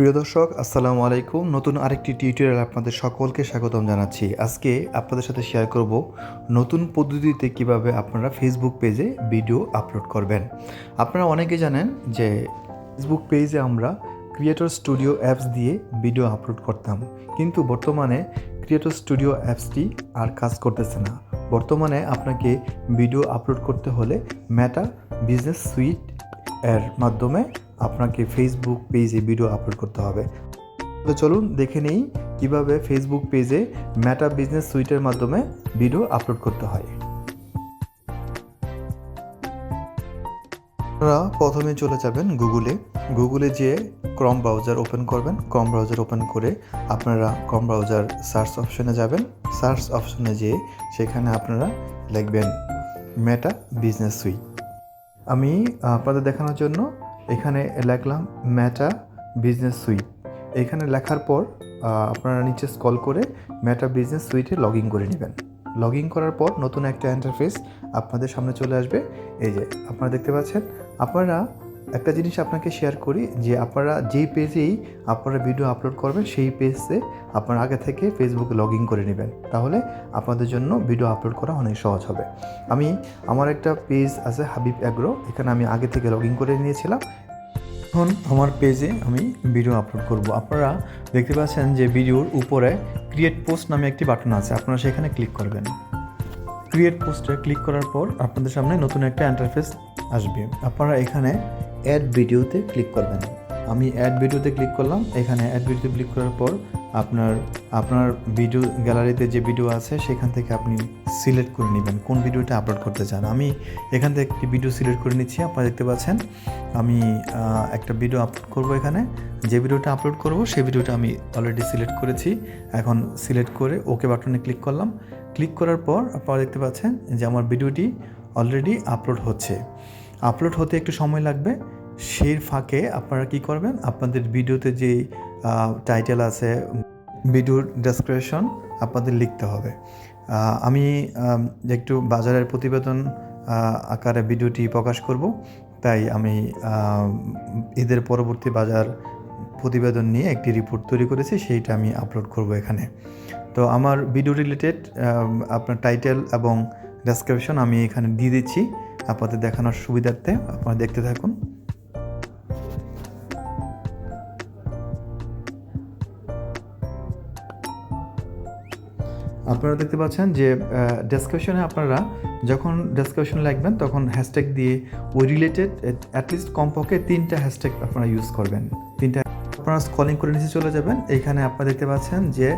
প্রিয় দর্শক, আসসালামু আলাইকুম। নতুন আরেকটি টিউটোরিয়াল আপনাদের সকলকে স্বাগতম জানাচ্ছি। আজকে আপনাদের সাথে শেয়ার করব নতুন পদ্ধতিতে কীভাবে আপনারা ফেসবুক পেজে ভিডিও আপলোড করবেন। আপনারা অনেকে জানেন যে ফেসবুক পেজে আমরা ক্রিয়েটর স্টুডিও অ্যাপস দিয়ে ভিডিও আপলোড করতাম। কিন্তু বর্তমানে ক্রিয়েটর স্টুডিও অ্যাপসটি আর কাজ করতেছে না। বর্তমানে আপনাকে ভিডিও আপলোড করতে হলে মেটা বিজনেস সুইট এর মাধ্যমে আপনাকে ফেসবুক পেজে ভিডিও আপলোড করতে হবে। তো চলুন দেখে নেই কীভাবে ফেসবুক পেজে ম্যাটা বিজনেস সুইটের মাধ্যমে ভিডিও আপলোড করতে হয়। আপনারা প্রথমে চলে যাবেন গুগলে গুগলে যেয়ে ক্রম ব্রাউজার ওপেন করবেন। ক্রম ব্রাউজার ওপেন করে আপনারা ক্রম ব্রাউজার সার্চ অপশনে যাবেন। সার্চ অপশনে যেয়ে সেখানে আপনারা লিখবেন মেটা বিজনেস সুইট আমি আপনাদের দেখানোর জন্য এখানে লেখলাম ম্যাটা বিজনেস সুইট এখানে লেখার পর আপনারা নিচে স্কল করে ম্যাটা বিজনেস সুইটে লগ ইন করে নেবেন। লগ ইন করার পর নতুন একটা ইন্টারফেস আপনাদের সামনে চলে আসবে। এই যে, আপনারা দেখতে পাচ্ছেন, আপনারা একটা জিনিস আপনাকে শেয়ার করি যে আপনারা যেই পেজেই আপনারা ভিডিও আপলোড করবেন, সেই পেজে আপনারা আগে থেকে ফেসবুকে লগ ইন করে নেবেন। তাহলে আপনাদের জন্য ভিডিও আপলোড করা অনেক সহজ হবে। আমি, আমার একটা পেজ আছে হাবিব অ্যাগ্রো এখানে আমি আগে থেকে লগ ইন করে নিয়েছিলাম। এখন আমার পেজে আমি ভিডিও আপলোড করব। আপনারা দেখতে পাচ্ছেন যে ভিডিওর উপরে ক্রিয়েট পোস্ট নামে একটি বাটন আছে। আপনারা সেখানে ক্লিক করবেন। ক্রিয়েট পোস্টে ক্লিক করার পর আপনাদের সামনে নতুন একটা ইন্টারফেস আসবে। আপনারা এখানে অ্যাড ভিডিওতে ক্লিক করবেন। আমি অ্যাড ভিডিওতে ক্লিক করলাম। এখানে অ্যাড ভিডিওতে ক্লিক করার পর আপনার আপনার ভিডিও গ্যালারিতে যে ভিডিও আছে, সেখান থেকে আপনি সিলেক্ট করে নেবেন। কোন ভিডিওটা আপলোড করতে চান? আমি এখান থেকে একটি ভিডিও সিলেক্ট করে নিচ্ছি। আপনারা দেখতে পাচ্ছেন, আমি একটা ভিডিও আপলোড করব এখানে। যে ভিডিওটা আপলোড করব সেই ভিডিওটা আমি অলরেডি সিলেক্ট করেছি। এখন সিলেক্ট করে ওকে বাটনে ক্লিক করলাম। ক্লিক করার পর আপনারা দেখতে পাচ্ছেন যে আমার ভিডিওটি অলরেডি আপলোড হচ্ছে। আপলোড হতে একটু সময় লাগবে। সেই ফাঁকে আপনারা কি করবেন? আপনাদের ভিডিওতে যে টাইটেল আছে, ভিডিওর ডেসক্রিপশন আপনাদের লিখতে হবে। আমি একটু বাজারের প্রতিবেদন আকারে ভিডিওটি প্রকাশ করব। তাই আমি ঈদের পরবর্তী বাজার প্রতিবেদন নিয়ে একটি রিপোর্ট তৈরি করেছি, সেইটা আমি আপলোড করব এখানে। তো আমার ভিডিও রিলেটেড আপনার টাইটেল এবং ডেসক্রিপশন আমি এখানে দিয়ে দিচ্ছি। আপনাদের দেখানোর সুবিধার্থে আপনারা দেখতে থাকুন। আপনারা দেখতে পাচ্ছেন যে ডেসক্রিপশনে আপনারা যখন ডেসক্রিপশন লিখবেন, তখন হ্যাশট্যাগ দিয়ে ওই রিলেটেড অ্যাটলিস্ট কমপক্ষে তিনটা হ্যাশট্যাগ আপনারা ইউজ করবেন। তিনটা আপনারা স্কলিং করে নিচে চলে যাবেন। এখানে আপনারা দেখতে পাচ্ছেন যে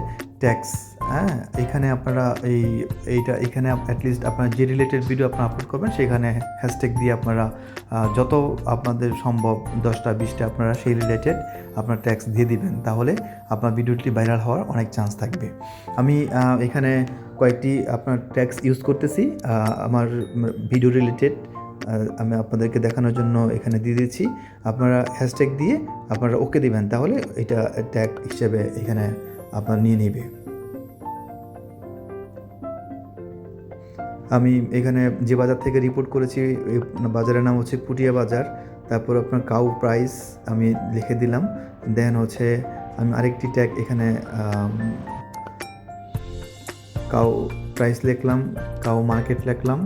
ট্যাক্স হ্যাঁ এখানে আপনারা এই, এইটা, এখানে অ্যাটলিস্ট আপনারা যে রিলেটেড ভিডিও আপনারা আপলোড করবেন, সেখানে হ্যাশট্যাগ দিয়ে আপনারা যত আপনাদের সম্ভব দশটা, বিশটা আপনারা সেই রিলেটেড আপনার ট্যাক্স দিয়ে দিবেন। তাহলে আপনার ভিডিওটি ভাইরাল হওয়ার অনেক চান্স থাকবে। আমি এখানে কয়েকটি আপনার ট্যাক্স ইউজ করতেছি। আমার ভিডিও রিলেটেড আমি আপনাদেরকে দেখানোর জন্য এখানে দিয়ে দিচ্ছি আপনারা হ্যাশট্যাগ দিয়ে আপনারা ওকে দিবেন। তাহলে এটা ট্যাগ হিসেবে এখানে আপনার নিয়ে নেবে। আমি এখানে যে বাজার থেকে রিপোর্ট করেছি বাজারের নাম হচ্ছে পুটিয়া বাজার। তারপর আপনার কাউ প্রাইস আমি লিখে দিলাম। দেন হচ্ছে আমি আরেকটি ট্যাগ এখানে কাউ প্রাইস লিখলাম কাউ মার্কেট লিখলাম।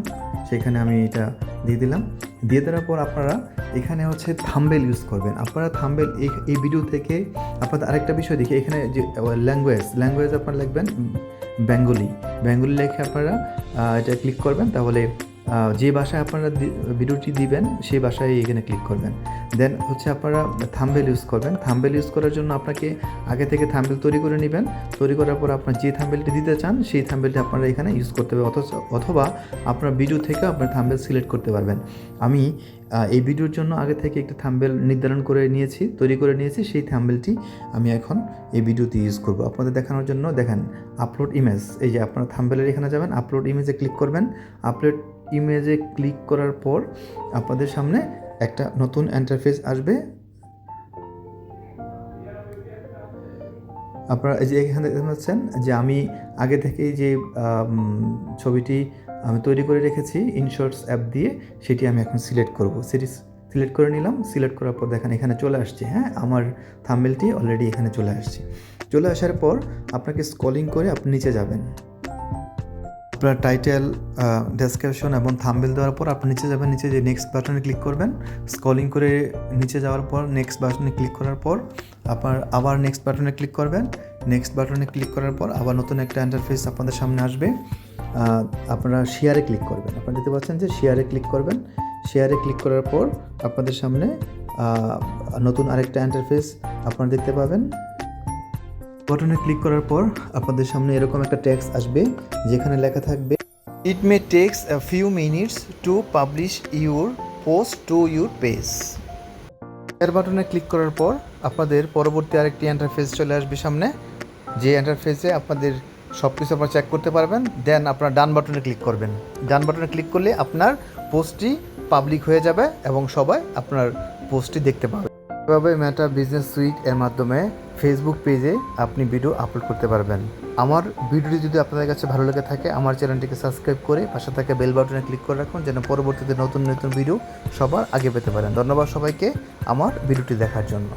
সেখানে আমি এটা দিয়ে দিলাম। দিয়ে দেওয়ার পর আপনারা এখানে হচ্ছে থাম্বেল ইউজ করবেন। আপনারা থাম্বেল এই ভিডিও থেকে আপনাদের আরেকটা বিষয় দেখি, এখানে যে ল্যাঙ্গুয়েজ ল্যাঙ্গুয়েজ আপনারা লিখবেন বেঙ্গলি বেঙ্গলি লেখে আপনারা এটা ক্লিক করবেন, তাহলে যে ভাষায় আপনারা ভিডিওটি দিবেন, সেই ভাষায় এখানে ক্লিক করবেন। দেন হচ্ছে আপনারা থাম্বেল ইউজ করবেন। থাম্বেল ইউজ করার জন্য আপনাকে আগে থেকে থাম্বেল তৈরি করে নেবেন। তৈরি করার পর আপনার যে থাম্বেলটি দিতে চান, সেই থাম্বেলটি আপনারা এখানে ইউজ করতে হবে। অথচ অথবা আপনার ভিডিও থেকে আপনার থাম্বেল সিলেক্ট করতে পারবেন। আমি এই ভিডিওর জন্য আগে থেকে একটা থাম্বেল নির্ধারণ করে নিয়েছি, তৈরি করে নিয়েছি। সেই থাম্বেলটি আমি এখন এই ভিডিওতে ইউজ করব। আপনাদের দেখানোর জন্য দেখেন আপলোড ইমেজ এই যে আপনারা থাম্বেলের এখানে যাবেন আপলোড ইমেজে ক্লিক করবেন। আপলোড ইমেজে ক্লিক করার পর আপনাদের সামনে একটা নতুন ইন্টারফেস আসবে। আপনারা এই যে এখানে দেখতে পাচ্ছেন যে আমি আগে থেকেই যে ছবিটি আমি তৈরি করে রেখেছি ইনশর্টস অ্যাপ দিয়ে, সেটি আমি এখন সিলেক্ট করব। সেটি সিলেক্ট করে নিলাম সিলেক্ট করার পর দেখেন এখানে চলে আসছে হ্যাঁ? আমার থাম্বেলটি অলরেডি এখানে চলে আসছে। চলে আসার পর আপনাকে স্কলিং করে আপনি নিচে যাবেন। আপনার টাইটেল ডেসক্রিপশন এবং থাম্বেল দেওয়ার পর আপনি নিচে যাবেন, নিচে যে নেক্সট বাটনে ক্লিক করবেন স্কলিং করে নিচে যাওয়ার পর নেক্সট বাটনে ক্লিক করার পর আপনার আবার নেক্সট বাটনে ক্লিক করবেন। নেক্সট বাটনে ক্লিক করার পর আবার নতুন একটা ইন্টারফেস আপনাদের সামনে আসবে। আপনারা শেয়ারে ক্লিক করবেন। আপনারা দেখতে পাচ্ছেন যে শেয়ারে ক্লিক করবেন। শেয়ারে ক্লিক করার পর আপনাদের সামনে নতুন আরেকটা ইন্টারফেস আপনারা দেখতে পাবেন। বাটনে ক্লিক করার পর আপনাদের সামনে এরকম একটা ট্যাক্স আসবে, যেখানে লেখা থাকবে it may takes a few minutes to publish your post to your page এর বাটনে ক্লিক করার পর আপনাদের পরবর্তী আরেকটি ইন্টারফেস চলে আসবে সামনে। যে ইন্টারফেসে আপনাদের সব কিছু আপনারা চেক করতে পারবেন দেন আপনার ডান বাটনে ক্লিক করবেন। ডান বাটনে ক্লিক করলে আপনার পোস্টটি পাবলিক হয়ে যাবে এবং সবাই আপনার পোস্টটি দেখতে পাবে। এভাবে মেটা বিজনেস সুইট এর মাধ্যমে ফেসবুক পেজে আপনি ভিডিও আপলোড করতে পারবেন। আমার ভিডিওটি যদি আপনাদের কাছে ভালো লেগে থাকে, আমার চ্যানেলটিকে সাবস্ক্রাইব করে পাশে থাকা বেল বাটনে ক্লিক করে রাখুন, যেন পরবর্তীতে নতুন নতুন ভিডিও সবার আগে পেতে পারেন। ধন্যবাদ সবাইকে আমার ভিডিওটি দেখার জন্য।